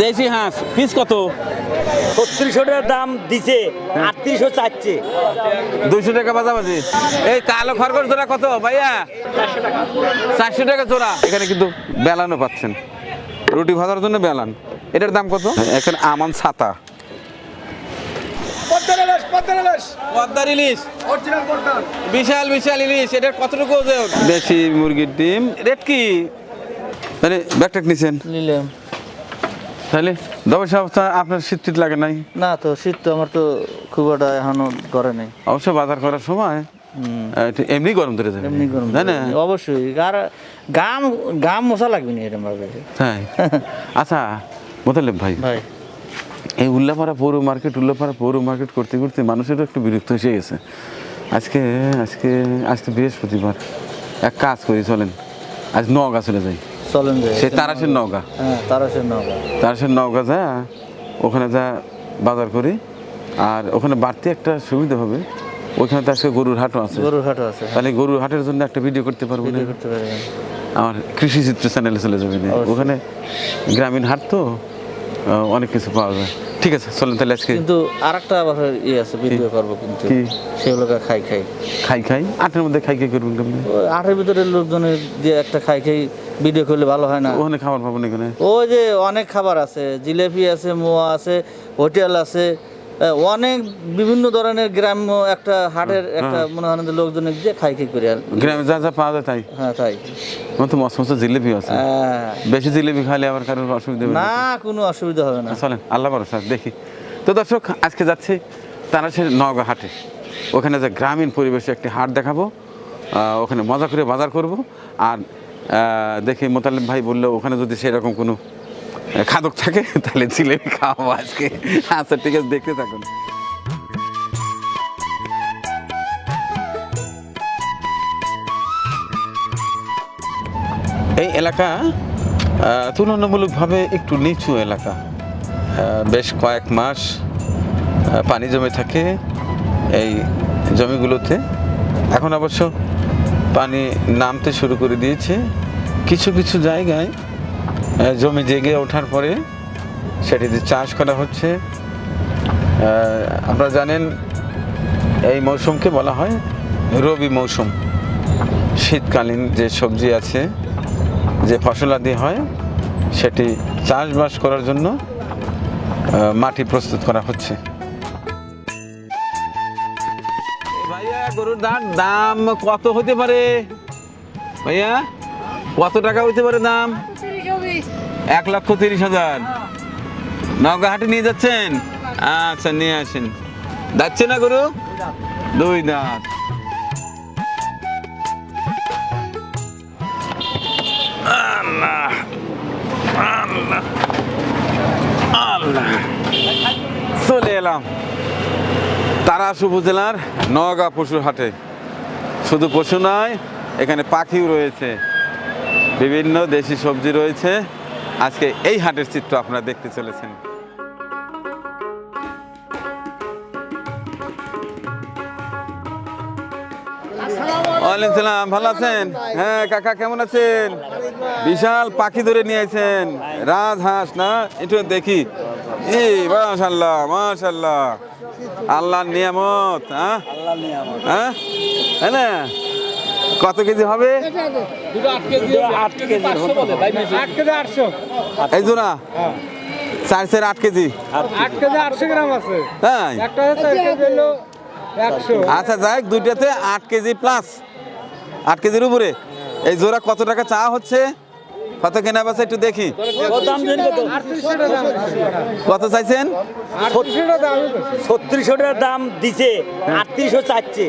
দেশি হাঁস পিস কত? ছত্রিশশো টাকার দাম দিছে আটত্রিশশো চাচ্ছে দুইশো টাকা বাজাবাজি। এই কালো খরগোশ জোড়া কত ভাইয়া? চারশো টাকা জোড়া। এখানে কিন্তু বেলানও পাচ্ছেন। রুটি ভাজার জন্য বেলান। এটার দাম কত? এখানে আমান ছাতা। পদ্মার ইলিশ বিশাল বিশাল ইলিশ। এটার কতটুকু ওজন? দেশি মুরগির ডিম। রেট কি? মানে ব্যাগটাক নিছেন? নিলাম। তাহলে দশ অবস্থা আপনার শীত টিত লাগে নাই? না তো শীত তো আমার তো খুব একটা এখনও করে নাই। অবশ্য বাজার করার সময়? এমনি গরম ধরে যাবে এমনি গরম তাই না? অবশ্যই। আর গাম গাম মশা লাগবে না এরকম ভাবে। তাই? আচ্ছা মোতালেব ভাই। ভাই। এই উল্লাপাড়া পৌর মার্কেট উল্লাপাড়া পৌর মার্কেট করতে করতে মানুষেরও একটু বিরক্ত এসে গেছে। আজকে আজকে আজকে বৃহস্পতিবার। এক কাজ করি চলেন। আজ নগা চলে যাই। চলেন সে তারাশের নৌকা? হ্যাঁ তারাশের নৌকা। তারাশের নৌকা যা ওখানে যা বাজার করি আর ওখানে বাড়তি একটা সুবিধা হবে। ওইখানে তো আজকে গরুর হাটও আছে। গরুর হাটও আছে। তাহলে গরুর হাটের জন্য একটা ভিডিও করতে পারব ভিডিও করতে পারবেন। আমার কৃষি চিত্র চ্যানেলে চলে যাবে ওখানে গ্রামীণ হাট তো অনেক কিছু পাওয়া যায়। ঠিক আছে চলেন তাহলে আজকে কিন্তু আরেকটা আবার ইয়ে আছে ভিডিও করব কিন্তু। কি? সেগুলোকে খাই খাই। খাই খাই? আটের মধ্যে খাই খাই করবেন কেমন? আটের ভিতরে লোকজনের যে একটা খাই খাই ভিডিও করলে ভালো হয় না। ওখানে খাবার পাবো না এখানে? ওই যে অনেক খাবার আছে জিলেপি আছে মোয়া আছে হোটেল আছে অনেক বিভিন্ন ধরনের গ্রাম্য একটা হাটের একটা মনে হয় যে লোকজনের যে খাই খাই করে আর গ্রামে যা যা পাওয়া যায় তাই। হ্যাঁ তাই। আমার তো মস্ত মস্ত জিলেপি আছে। হ্যাঁ। বেশি জিলেপি খাইলে আবার কারোর অসুবিধা হবে না। কোনো অসুবিধা হবে না। চলেন আল্লাহ ভরসা দেখি। তো দর্শক আজকে যাচ্ছি তারা তারাশের নওগাঁ হাটে। ওখানে যে গ্রামীণ পরিবেশে একটি হাট দেখাবো। ওখানে মজা করে বাজার করব। আর দেখি মোতালেব ভাই বলল ওখানে যদি সেরকম কোনো খাদক থাকে, তাহলে জিলেপি খাওয়াবো আজকে। আচ্ছা ঠিক আছে, দেখতে থাকুন। এই এলাকা তুলনামূলকভাবে একটু নিচু এলাকা। বেশ কয়েক মাস পানি জমে থাকে এই জমিগুলোতে। এখন অবশ্য পানি নামতে শুরু করে দিয়েছে। কিছু কিছু জায়গায় জমি জেগে ওঠার পরে সেটিতে চাষ করা হচ্ছে আপনারা জানেন এই মৌসুমকে বলা হয় রবি মৌসুম। শীতকালীন যে সবজি আছে, যে ফসলাদি হয়, সেটি চাষবাস করার জন্য মাটি প্রস্তুত করা হচ্ছে। ভাইয়া, গরুর দাম দাম কত হতে পারে? ভাইয়া? কত টাকা হতে পারে দাম? এক লক্ষ তিরিশ হাজার। নওগাঁ হাটে নিয়ে যাচ্ছেন? আচ্ছা নিয়ে আসেন। যাচ্ছে না গরু? দুই দাঁত। চলে এলাম তারাস উপজেলার নওগাঁ পশুর হাটে। শুধু পশু নয়, এখানে পাখিও রয়েছে। বিভিন্ন দেশি সবজি রয়েছে। আজকে এই হাটের চিত্র আপনারা দেখতে চলেছেন। ওয়ালাইকুম সালাম ভালো আছেন? হ্যাঁ কাকা কেমন আছেন? বিশাল পাখি ধরে নিয়ে আছেন রাজহাঁস না? একটু দেখি। এই মাশাল্লাহ মাশাল্লাহ আল্লাহর নিয়ামত হ্যাঁ? হ্যাঁ? হ্যাঁ না? কত কেজি হবে? এই জোড়া চার চার আট কেজি। আট কেজি। আটশো গ্রাম আছে। তাই একটা হচ্ছে চার কেজি হলো একশো। আচ্ছা যাই দুইটাতে আট কেজি প্লাস আট কেজির উপরে। এই জোড়া কত টাকা চা হচ্ছে? কত কেনা বেচা একটু দেখি। কত চাইছেন? ছত্রিশশো টাকার দাম দিছে আটত্রিশশো চাচ্ছে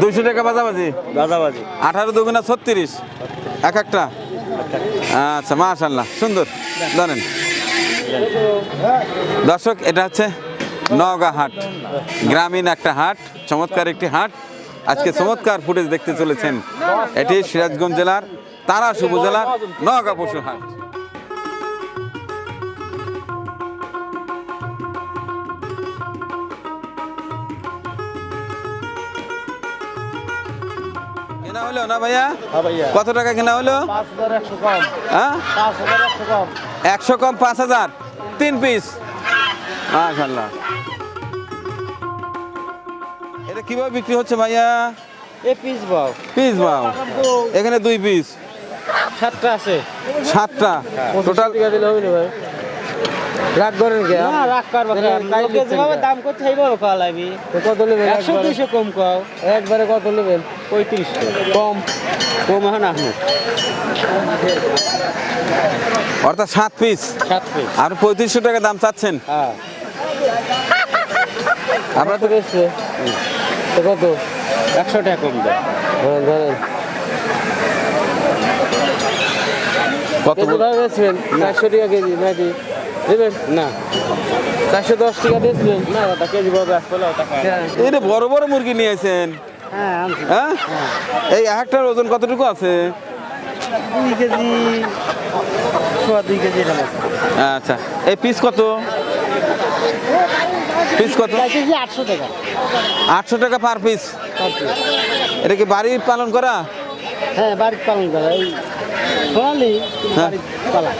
দুইশো টাকা বাজাবাজি? দাদাবাজি আঠারো দুগুণা ছত্রিশ। এক একটা? আচ্ছা মাশাল্লাহ সুন্দর। জানেন দর্শক এটা হচ্ছে নওগাঁ হাট। গ্রামীণ একটা হাট চমৎকার একটি হাট। আজকে চমৎকার ফুটেজ দেখতে চলেছেন। এটি সিরাজগঞ্জ জেলার তারাস উপজেলার নগা পশু হাট। কেনা হলো না ভাইয়া? হ্যাঁ কত টাকা কেনা হলো? হ্যাঁ? একশো কম একশো কম পাঁচ হাজার তিন পিস। মাশাল্লাহ এটা কীভাবে বিক্রি হচ্ছে ভাইয়া? এ পিস বাও। পিস বাও। এখানে দুই পিস। সাতটা আছে। সাতটা? টোটাল ভাই। রাগ করেন কে? না লোকে যেভাবে দাম খাওয়া লাগবে। কত নেবেন কম খাও। একবারে কত নেবেন? পঁয়ত্রিশ। কম। কম আহমদ। অর্থাৎ সাত পিস। সাত পিস। আর পঁয়ত্রিশশো টাকা দাম চাচ্ছেন? হ্যাঁ। আমরা তো তো কত? একশো টাকা কম দেয় ধরেন। কত বেচবেন? চারশো টাকা কেজি নাকি? দেবেন? না। চারশো দশ টাকা বেচবেন? না ওটা কেজি আসলে টাকা। বড় বড় মুরগি নিয়েছেন হ্যাঁ হ্যাঁ? এই একটার ওজন কতটুকু আছে? দুই কেজি সোয়া দুই কেজি আচ্ছা এই পিস কত? পিস কত? কেজি আটশো টাকা। আটশো টাকা পার পিস এটা কি বাড়ি পালন করা? হ্যাঁ বাড়িতে পালন করা হ্যাঁ। বাড়িতে পালা।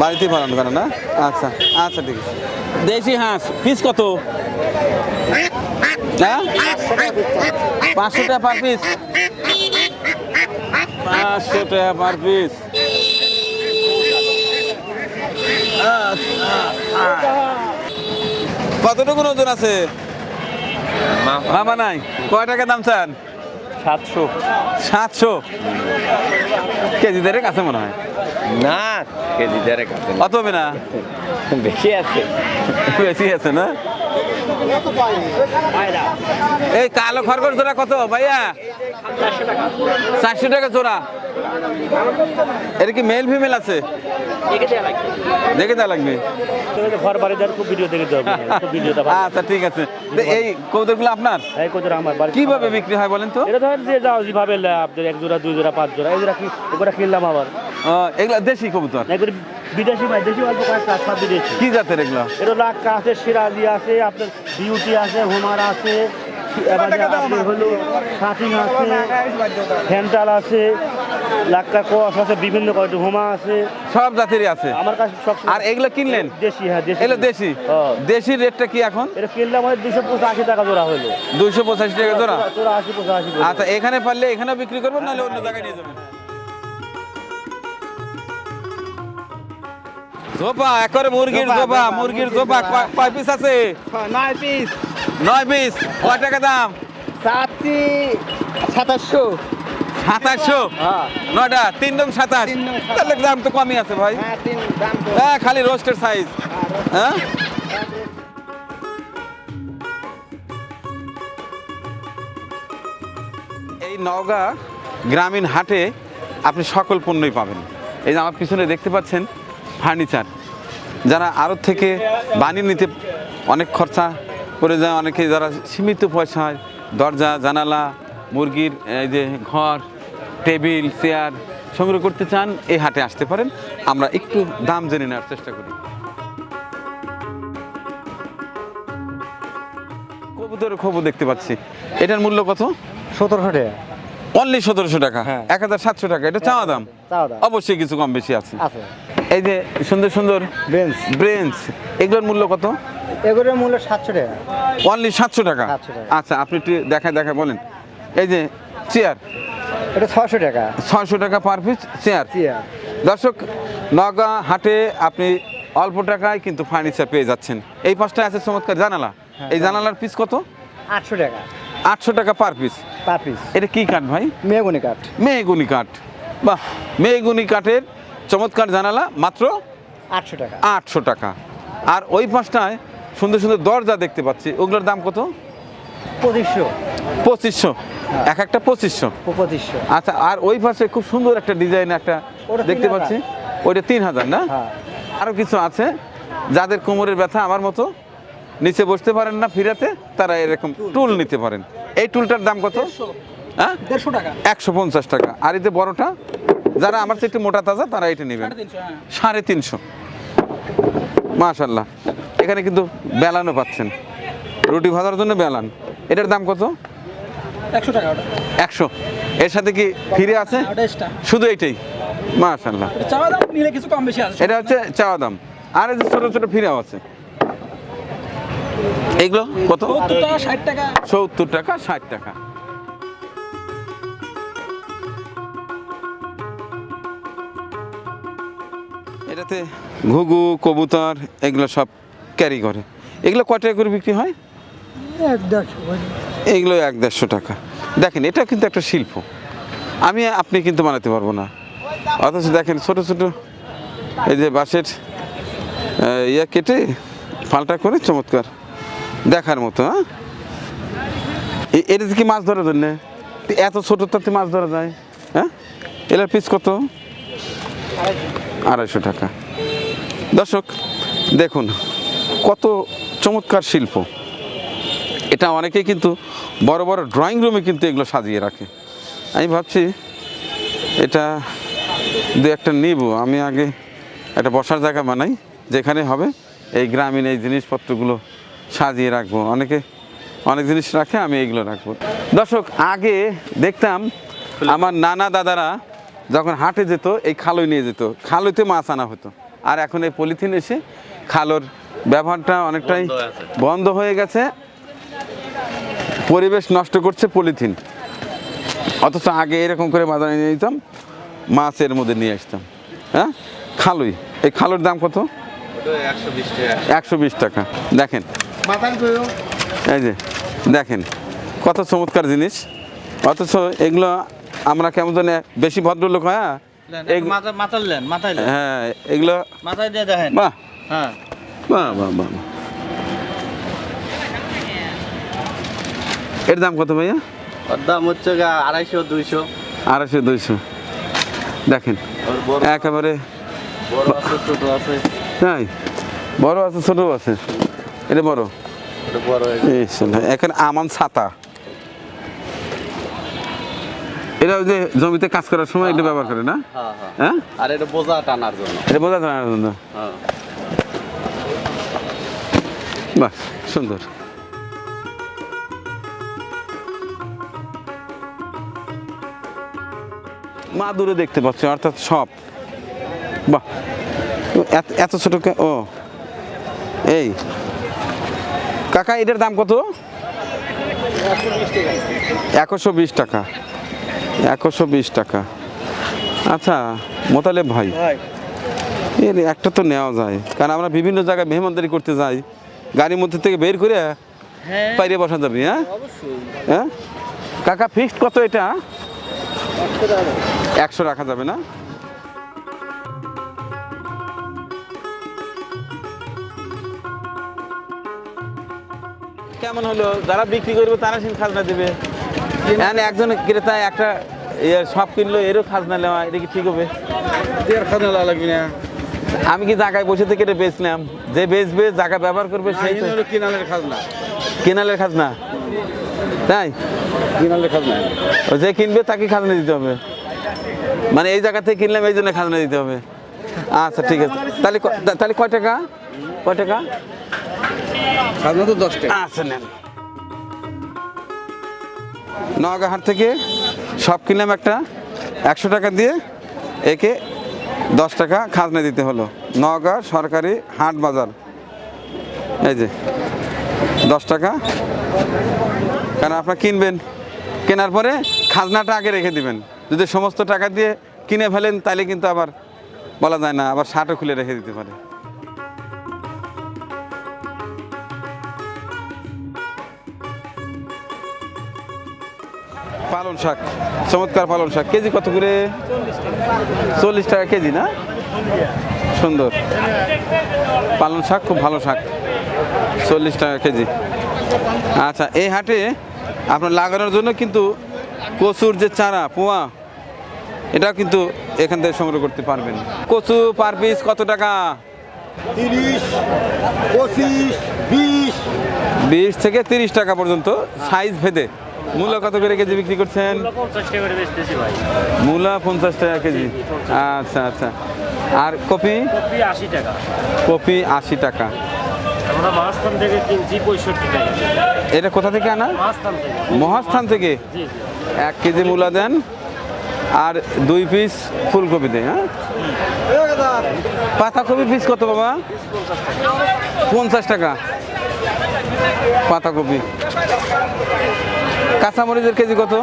বাড়িতে পালন করা না? আচ্ছা আচ্ছা ঠিক আছে। দেশি হাঁস পিস কত? হ্যাঁ? পাঁচশো টাকা পার পিস পাঁচশো টাকা পার পিস কতটুকু ওজন আছে? মামা নাই। কয় টাকা দাম চান? সাতশো। সাতশো? কেজি দেড়েক আছে মনে হয়। না কেজি দেড়েক আছে অত হবে না? বেশি আছে। বেশি আছে না? এই কালো খরগোশ জোড়া কত ভাইয়া? চারশো টাকা জোড়া? এটা কি মেল ফিমেল আছে? দেখে দেওয়া লাগবে। ঘর বাড়ি খুব ভিডিও দেখে ভিডিওটা আচ্ছা ঠিক আছে। তো এই কৌতুকগুলো আপনার? এই কোথাও আমার বাড়ি কীভাবে বিক্রি হয় বলেন তো? এটা ধরেন যে যাও যেভাবে লে- আপনার এক জোড়া দুই জোড়া পাঁচ জোড়া এই জোড়া কি ওগুলা কিনলাম আবার। এগুলা দেশি কবুতর? এগুলো বিদেশি ভাই দেশি অল্প কয়েকটা সব বিদেশি কি জাতের এগুলো? এটা লাক্কা আছে সিরাজি আছে আপনার বিউটি আছে হোমার আছে এবারে হলো আছে ফ্যান্টাল আছে লাক্কা কস আছে বিভিন্ন কয়টি হোমা আছে। সব জাতেরই আছে। আমার কাছে আর এগুলো কিনলেন? দেশি হ্যাঁ দেশি। এগুলো দেশি। দেশির রেটটা কি এখন? এটা কিনলাম আমাদের দুশো পঁচাশি টাকা জোড়া হলো। দুইশো পঁচাশি টাকা জোড়া? জোড়া আশি পঁচাশি আচ্ছা এখানে পারলে এখানেও বিক্রি করবেন নাহলে অন্য জায়গায় নিয়ে যাবেন? জোপা একরে মুরগির জোপা মুরগির জোপা। কয়- কয় পিস আছে? নয় পিস নয় পিস কয় টাকা দাম? চাচ্ছি সাতাশশো। সাতাশশো? হ্যাঁ। নয়টা? তিন নং সাতাশ? তাহলে দাম তো কমই আছে ভাই। হ্যাঁ দাম হ্যাঁ খালি রোস্টের সাইজ হ্যাঁ? এই নওগাঁ গ্রামীণ হাটে আপনি সকল পণ্যই পাবেন। এই যে আমার পিছনে দেখতে পাচ্ছেন ফার্নিচার। যারা আড়ত থেকে বানিয়ে নিতে অনেক খরচা পড়ে যায় অনেকে যারা সীমিত পয়সায় দরজা জানালা মুরগির এই যে ঘর টেবিল চেয়ার সংগ্রহ করতে চান এই হাটে আসতে পারেন। আমরা একটু দাম জেনে নেওয়ার চেষ্টা করি। কবুতর খবর দেখতে পাচ্ছি। এটার মূল্য কত? সতেরোশো টাকা। অনলি সতেরোশো টাকা? হ্যাঁ। এক হাজার সাতশো টাকা। এটা চাওয়া দাম? অবশ্যই কিছু কম বেশি আছে। এই যে সুন্দর সুন্দর বেঞ্চ ব্রেঞ্চ এগুলোর মূল্য কত? এগুলোর মূল্য সাতশো টাকা। অনলি সাতশো টাকা? 700 টাকা। আচ্ছা আপনি একটু দেখা দেখা বলেন। এই যে চেয়ার এটা ছশো টাকা। ছয়শো টাকা পার পিস চেয়ার চেয়ার দর্শক নগা হাটে আপনি অল্প টাকায় কিন্তু ফার্নিচার পেয়ে যাচ্ছেন। এই পাঁচটা আছে চমৎকার জানালা। এই জানালার পিস কত? আটশো টাকা। আটশো টাকা পার পিস পার পিস এটা কি কাঠ ভাই? মেগুনি কাঠ। মেহগুনি কাঠ। বাহ মেহগুনি কাঠের চমৎকার জানালা মাত্র আটশো টাকা। আটশো টাকা। আর ওই পাঁচটায় সুন্দর সুন্দর দরজা দেখতে পাচ্ছি। ওগুলোর দাম কত? পঁচিশশো। পঁচিশশো? এক একটা পঁচিশশো? পঁচিশশো। আচ্ছা আর ওই পাশে খুব সুন্দর একটা ডিজাইন একটা দেখতে পাচ্ছি। ওইটা তিন হাজার না? হ্যাঁ। আরও কিছু আছে? যাদের কোমরের ব্যথা আমার মতো নিচে বসতে পারেন না ফিরাতে তারা এরকম টুল। নিতে পারেন। এই টুলটার দাম কত? হ্যাঁ? দেড়শো টাকা। একশো পঞ্চাশ টাকা। আর এই যে বড়টা যারা আমার চেয়ে একটু মোটা তাজা তারা এটা নেবেন। সাড়ে তিনশো। মাশাল্লাহ। এখানে কিন্তু বেলানও পাচ্ছেন। রুটি ভাজার জন্য বেলান। এটার দাম কত? একশো টাকা একশো। এর সাথে কি ফিরে আছে? শুধু এইটাই? মাশাল্লাহ কিছু কম বেশি আছে এটা হচ্ছে চাওয়া দাম। আর যে ছোট ছোট ফিরেও আছে। এগুলো কত? সত্তর টাকা ষাট টাকা। সত্তর টাকা ষাট টাকা। এটাতে ঘুঘু কবুতর এগুলো সব ক্যারি করে। এগুলো কয় টাকা করে বিক্রি হয়? এগুলো এক দেড়শো টাকা। দেখেন, এটা কিন্তু একটা শিল্প। আমি, আপনি কিন্তু বানাতে পারব না। অথচ দেখেন, ছোট ছোট, এই যে বাঁশের ইয়া কেটে পাল্টা করে চমৎকার দেখার মতো হ্যাঁ? এটা কি মাছ ধরার জন্য? এত ছোট তাতে মাছ ধরা যায়? হ্যাঁ? এটার পিস কত? আড়াইশো টাকা। দর্শক, দেখুন, কত চমৎকার শিল্প। এটা অনেকে কিন্তু বড় বড় ড্রয়িং রুমে কিন্তু এগুলো সাজিয়ে রাখে। আমি ভাবছি এটা দু একটা নিব। আমি আগে একটা বসার জায়গা বানাই যেখানে হবে এই গ্রামীণ এই জিনিসপত্রগুলো সাজিয়ে রাখব। অনেকে অনেক জিনিস রাখে আমি এইগুলো রাখব। দর্শক আগে দেখতাম আমার নানা দাদারা যখন হাটে যেত এই খালই নিয়ে যেত। খালইতে মাছ আনা হতো। আর এখন এই পলিথিন এসে খালোর ব্যবহারটা অনেকটাই বন্ধ হয়ে গেছে। পরিবেশ নষ্ট করছে পলিথিন। অথচ আগে এরকম করে বাজারে নিয়ে যেতাম মাছের মধ্যে নিয়ে আসতাম। হ্যাঁ? খালুই। এই খালুর দাম কত? একশো বিশ টাকা। দেখেন। এই যে দেখেন। কত চমৎকার জিনিস। অথচ এগুলো আমরা কেমন জানি বেশি ভদ্রলোক হ্যাঁ হ্যাঁ? এগুলো মাথায় দিয়ে দেখেন। বাহ। হ্যাঁ। বাহ বাহ বাহ। এর দাম কত ভাইয়া? ওর দাম হচ্ছে গা আড়াইশো দুইশো। আড়াইশো দুইশো। দেখেন একেবারে বড় আছে ছোট আছে। তাই? বড় আছে ছোট আছে? এটা বড়? এখানে আমান ছাতা। এটা ওই যে জমিতে কাজ করার সময় এটা ব্যবহার করে না? হ্যাঁ হ্যাঁ হ্যাঁ। আর এটা বোঝা টানার জন্য। এটা বোঝা না হ্যাঁ। বাহ সুন্দর। মা দূরে দেখতে পাচ্ছি অর্থাৎ সব। বাহ। এত- ছোট ও। এই। কাকা এটার দাম কত? একশো বিশ টাকা। একশো বিশ টাকা। আচ্ছা মোতালেব ভাই। এর একটা তো নেওয়া যায়। কারণ আমরা বিভিন্ন জায়গায় মেহমানদারি করতে যাই। গাড়ির মধ্যে থেকে বের করে হ্যাঁ। বাইরে বসা যাবে হ্যাঁ? হ্যাঁ? কাকা ফিক্সড কত এটা? একশো রাখা যাবে না? কেমন হলো? যারা বিক্রি করবে তারা সেই খাজনা দেবে। এখানে একজন ক্রেতা একটা ইয়ে সব কিনলো এরও খাজনা নেওয়া এটা কি ঠিক হবে? খাজনা লাগবে না। আমি কি জায়গায় বসে থেকে এটা বেচলাম? যে বেচবে জায়গা ব্যবহার করবে সেই কিনালের খাজনা। কেনালের খাজনা। তাই? কিনালের খাজনা। ও যে কিনবে তাকে খাজনা দিতে হবে। মানে এই জায়গা থেকে কিনলাম এই জন্য খাজনা দিতে হবে। আচ্ছা ঠিক আছে। তাহলে তাহলে কয় টাকা? কয় টাকা? খাজনা তো দশ টাকা। আচ্ছা নেন। নগাহাট থেকে সব কিনলাম একটা। একশো টাকা দিয়ে একে দশ টাকা খাজনা দিতে হলো। নগা সরকারি হাট বাজার। এই যে দশ টাকা। কারণ আপনারা কিনবেন কেনার পরে খাজনাটা আগে রেখে দিবেন। যদি সমস্ত টাকা দিয়ে কিনে ফেলেন তাহলে কিন্তু আবার বলা যায় না, আবার শার্টও খুলে রেখে দিতে পারে। পালন শাক, চমৎকার পালন শাক। কেজি কত করে? চল্লিশ টাকা কেজি না? সুন্দর। পালন শাক, খুব ভালো শাক। চল্লিশ টাকা কেজি। আচ্ছা এই হাটে আপনার লাগানোর জন্য কিন্তু কচুর যে চারা পোয়া এটাও কিন্তু এখান থেকে সংগ্রহ করতে পারবেন। কচু পার পিস কত টাকা? তিরিশ পঁচিশ বিশ। বিশ থেকে তিরিশ টাকা পর্যন্ত সাইজ ভেদে। মূল্য কত করে কেজি বিক্রি করছেন? মূলা পঞ্চাশ টাকা কেজি। আচ্ছা আচ্ছা। আর কপি? আশি টাকা। কপি আশি টাকা। আমরা মাঝখান থেকে কিনছি পঁয়ষট্টি টাকা। এটা কোথা থেকে আনা? মহাস্থান থেকে? জি। এক কেজি মূলা দেন আর দুই পিস ফুলকপি দেন হ্যাঁ? পাতাকপি পিস কত বাবা? পঞ্চাশ টাকা। পাতাকপি। কাঁচামরিচের কেজি কত?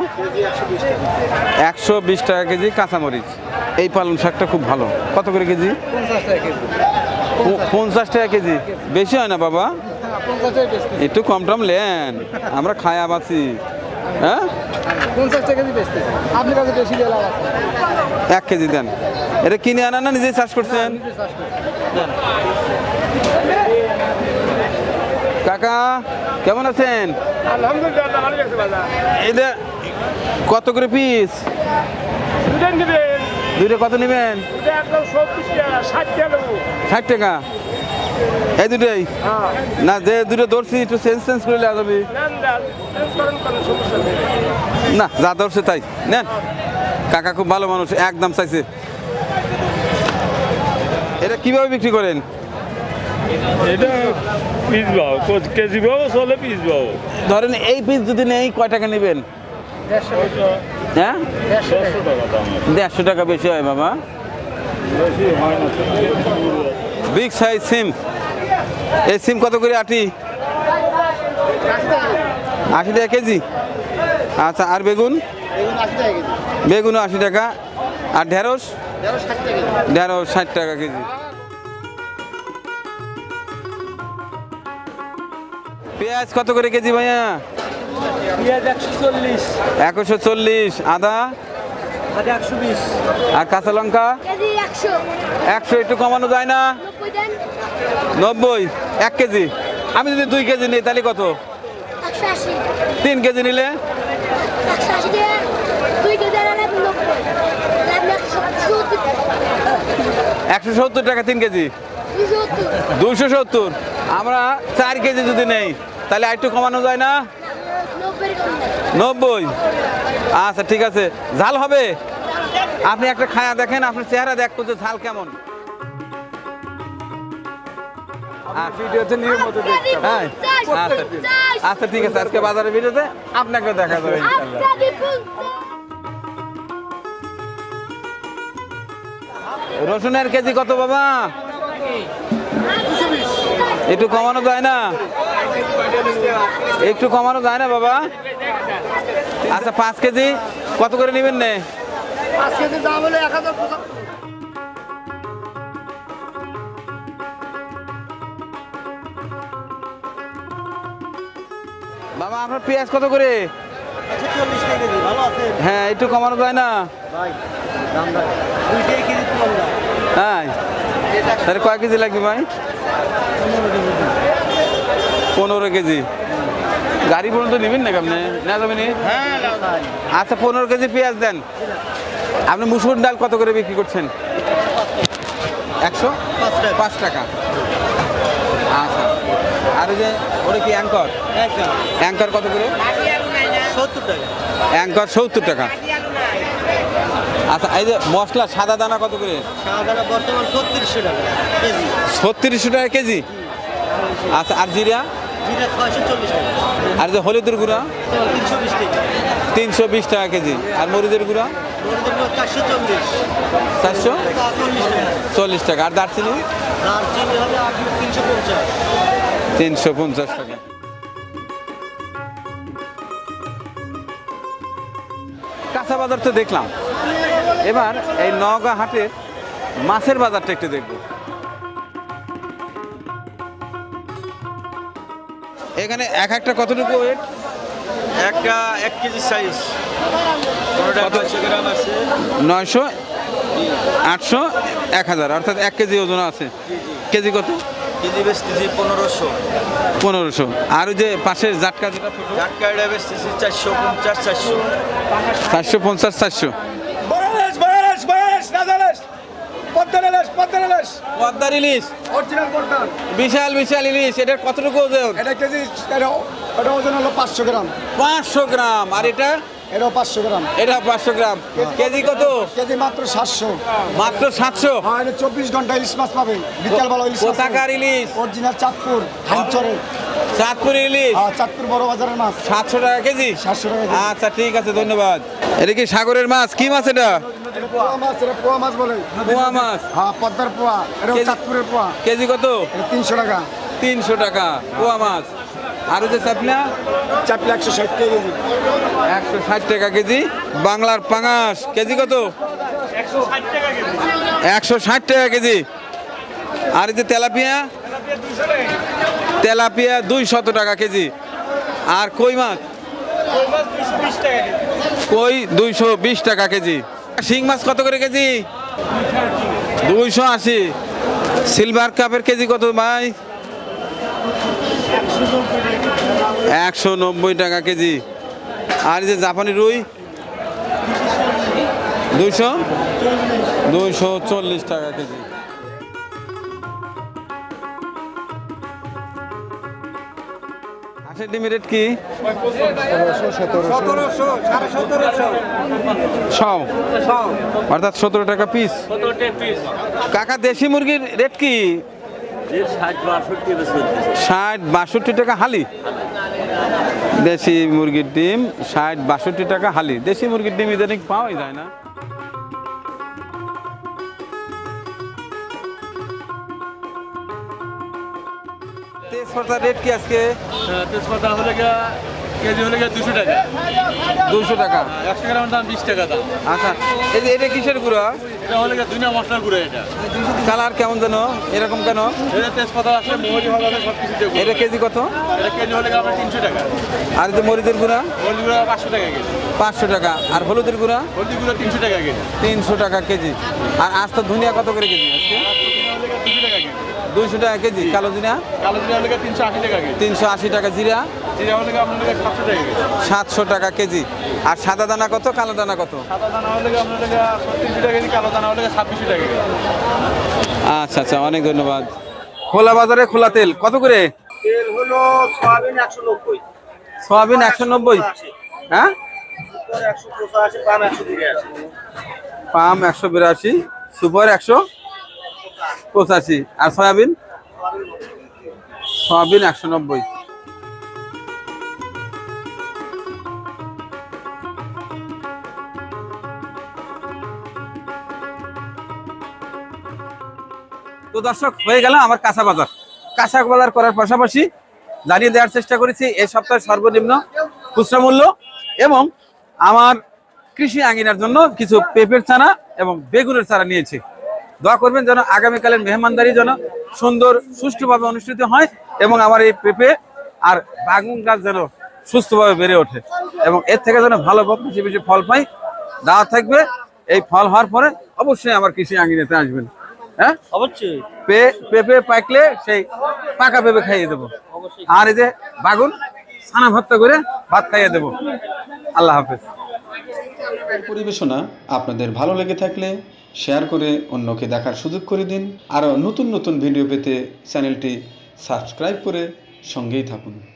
একশো বিশ টাকা কেজি কাঁচামরিচ। এই পালং শাকটা খুব ভালো। কত করে কেজি? পঞ্চাশ টাকা কেজি। বেশি হয় না বাবা? একটু কম টম লেন আমরা খায়া বাঁচি হ্যাঁ? পঞ্চাশ টাকা দিয়ে বেচতে আপনি কাছে বেশি দিয়ে লাভ এক কেজি দেন। এটা কিনে আনা না নিজেই চাষ করছেন? কাকা কেমন আছেন? এটা কত করে পিস দুইটা কত নেবেন? ষাট টাকা। এই দুটোই? না যে দুটো ধরছি একটু সেন্স সেন্স করে লেওয়া যাবে। না যা ধরছে তাই। নেন। কাকা খুব ভালো মানুষ একদম চাইছে। এটা কীভাবে বিক্রি করেন? এটা পিস পাবো কেজি চলে পিস পাবো ধরেন এই পিস যদি নেই কয় টাকা নেবেন? হ্যাঁ? দেড়শো টাকা বেশি হয় বাবা। বিগ সাইজ সিম। এই সিম কত করে আটি? আশি টাকা কেজি? আচ্ছা আর বেগুন? বেগুনও আশি টাকা। আর ঢেঁড়স? ঢেঁড়স ষাট টাকা কেজি। পেঁয়াজ কত করে কেজি ভাইয়া? একশো চল্লিশ। একশো চল্লিশ। আদা? একশো বিশ। আর কাঁচা লঙ্কা? একশো একটু কমানো যায় না? নব্বই এক কেজি। আমি যদি দুই কেজি নিই তাহলে কত? তিন কেজি নিলে? একশো সত্তর। টাকা তিন কেজি। দুশো সত্তর। আমরা চার কেজি যদি নেই তাহলে আর একটু কমানো যায় না? নব্বই। আচ্ছা ঠিক আছে। ঝাল হবে? আপনি একটা খায়া দেখেন আপনার চেহারা দেখতো যে ঝাল কেমন। ভিডিওতে নিয়মিত দেখতাম হ্যাঁ। আচ্ছা আচ্ছা। ঠিক আছে আজকে বাজারে ভিডিওতে আপনাকে দেখা যাবে রসুনের কেজি কত বাবা? একটু কমানো যায় না? একটু কমানো যায় না বাবা? আচ্ছা পাঁচ কেজি কত করে নেবেন নে? আজকে দাম হলো এক হাজার আপনার পেঁয়াজ কত করে? হ্যাঁ একটু কমানো যায় না? হ্যাঁ। তাহলে কয় কেজি লাগবে ভাই? পনেরো কেজি। গাড়ি পর্যন্ত নেবেন না আপনি? না যাবেন? আচ্ছা পনেরো কেজি পেঁয়াজ দেন। আপনি মুসুর ডাল কত করে বিক্রি করছেন? একশো? পাঁচ টাকা। আচ্ছা। আর ওই যে ওটা কি অ্যাঙ্কর? অ্যাঙ্কর কত করে? সত্তর টাকা অ্যাঙ্কর সত্তর টাকা। আচ্ছা এই যে মশলা সাদা দানা কত করে? সাদাটা বর্তমান ছত্রিশশো টাকা কেজি। ছত্রিশশো টাকা কেজি আচ্ছা আর জিরা? যেটা ছয়শো চল্লিশ টাকা আর যে হলুদের গুঁড়া? তিনশো বিশ টাকা তিনশো বিশ টাকা কেজি। আর মরিচের গুঁড়া? চারশো? চল্লিশ টাকা। আর দারচিনি? দারচিনি আপনার তিনশো পঞ্চাশ। তিনশো পঞ্চাশ টাকা। কাঁচা বাজার তো দেখলাম। এবার এই নওগাঁ হাটের মাছের বাজারটা একটু দেখব। এখানে এক একটা কতটুকু ওয়েট একটা এক কেজি সাইজ নয়শো আটশো এক হাজার। অর্থাৎ এক কেজি ওজন আছে। কেজি কত? কেজি বেচতেছি পনেরোশো। পনেরোশো। আর ওই যে পাশের জাটকা যেটা ছোট? জাটকাটা বেচতেছি চারশো পঞ্চাশ চারশো। চারশো পঞ্চাশ চারশো। পদ্মার ইলিশ। বিশাল বিশাল ইলিশ। এটার কতটুকু ওজন? এটা কেজি এটা এটা ওজন হলো পাঁচশো গ্রাম। পাঁচশো গ্রাম। আর এটা? এটাও পাঁচশো গ্রাম। এটা পাঁচশো গ্রাম। কেজি কত? কেজি মাত্র সাতশো। মাত্র সাতশো? হ্যাঁ এটা চব্বিশ ঘণ্টা ইলিশ মাছ পাবে। বিকালবেলা ইলিশ মাছ কোথাকার ইলিশ? অরিজিনাল চাঁদপুর হাইচরের চাঁদপুর ইলিশ? হ্যাঁ চাঁদপুর বড় বাজারের মাছ। সাতশো টাকা কেজি? সাতশো টাকা আচ্ছা ঠিক আছে ধন্যবাদ। এটা কি সাগরের মাছ? কি মাছ এটা? পোয়া মাছ এটা পোয়া মাছ বলে। পোয়া মাছ? হ্যাঁ পদ্মার পোয়া। এটা চাঁদপুরের পোয়া। কেজি কত? তিনশো টাকা। তিনশো টাকা পোয়া মাছ। আর যে চাপলা? চাপলি একশো ষাট টাকা কেজি। একশো ষাট টাকা কেজি। বাংলার পাঙাশ। কেজি কত? একশো ষাট টাকা কেজি। আর যে তেলাপিয়া? তেলাপিয়া দুই শত টাকা কেজি। আর কই মাছ? কই দুইশো বিশ টাকা কেজি। শিং মাছ কত করে কেজি? দুইশো আশি। সিলভার কাপের কেজি কত ভাই? একশো নব্বই টাকা কেজি। আর যে জাপানি রুই দুইশো? দুইশো চল্লিশ টাকা কেজি। হাঁসের ডিমের রেট কি? অর্থাৎ সতেরো টাকা পিস কাকা দেশি মুরগির রেট কি? ষাট বাষট্টি টাকা হালি। দেশি মুরগির ডিম ষাট বাষট্টি টাকা হালি। দেশি মুরগির ডিম ইদানিং পাওয়াই যায় না। তেজপাতার রেট কি আজকে? তেজপাতা হলে কেজি হলে দুশো টাকা। দুশো টাকা। একশো গ্রামের দাম বিশ টাকা দাম। আচ্ছা এই যে এটা কিসের গুঁড়ো? এটা হলে দুনিয়া মশলার গুঁড়ো এটা। কালার কেমন যেন এরকম কেন? এটা তেজপাতা আছে ভালো আছে সব কিছু এটা কেজি কত? এটা কেজি হলে আপনার তিনশো টাকা। আর যে মরিচের গুঁড়া? গুঁড়ো পাঁচশো টাকা কেজি। পাঁচশো টাকা। আর হলুদের গুঁড়া? হলদি গুঁড়ো তিনশো টাকা কেজি। তিনশো টাকা কেজি। আর আস্ত ধনিয়া কত করে কেজি? আজকে? দুইশো টাকা কেজি। কালো জিরা কালো জিরা হলে তিনশো আশি টাকা কেজি। তিনশো আশি টাকা জিরা। হলে সাতশো টাকা কেজি। সাতশো টাকা কেজি। আর সাদা দানা কত? কালো দানা কত? সাদা দানা হলে আপনার তিনশো টাকা কেজি কালো দানা হলে টাকা কেজি? আচ্ছা আচ্ছা অনেক ধন্যবাদ। খোলা বাজারে খোলা তেল কত করে? তেল হলো সয়াবিন একশো নব্বই। সয়াবিন একশো নব্বই? হ্যাঁ? পাম একশো বিরাশি সুপার একশো পঁচাশি। আর সয়াবিন? সয়াবিন একশো নব্বই। তো দর্শক, হয়ে গেল আমার কাঁচা বাজার। কাঁচা বাজার করার পাশাপাশি জানিয়ে দেওয়ার চেষ্টা করেছি, এই সপ্তাহের সর্বনিম্ন খুচরা মূল্য এবং আমার কৃষি আঙ্গিনার জন্য কিছু পেঁপের চারা এবং বেগুনের চারা নিয়েছি। দোয়া করবেন যেন আগামীকালের মেহমানদারি যেন সুন্দর, সুষ্ঠুভাবে অনুষ্ঠিত হয় এবং আমার এই পেঁপে আর বাগুন গাছ যেন সুস্থভাবে বেড়ে ওঠে এবং এর থেকে যেন ভালো বেশি বেশি ফল পাই। দাওয়া থাকবে। এই ফল হওয়ার পরে অবশ্যই আমার কৃষি আঙ্গিনাতে আসবেন। হ্যাঁ? অবশ্যই। পে- পেঁপে পাকলে সেই পাকা পেঁপে খাইয়ে দেবো। আর এই যে বাগুন ছানা ভর্তা করে ভাত খাইয়ে দেবো। আল্লাহ হাফেজ। পরিবেশনা আপনাদের ভালো লেগে থাকলে শেয়ার করে অন্যকে দেখার সুযোগ করে দিন। আরও নতুন নতুন ভিডিও পেতে চ্যানেলটি সাবস্ক্রাইব করে সঙ্গেই থাকুন।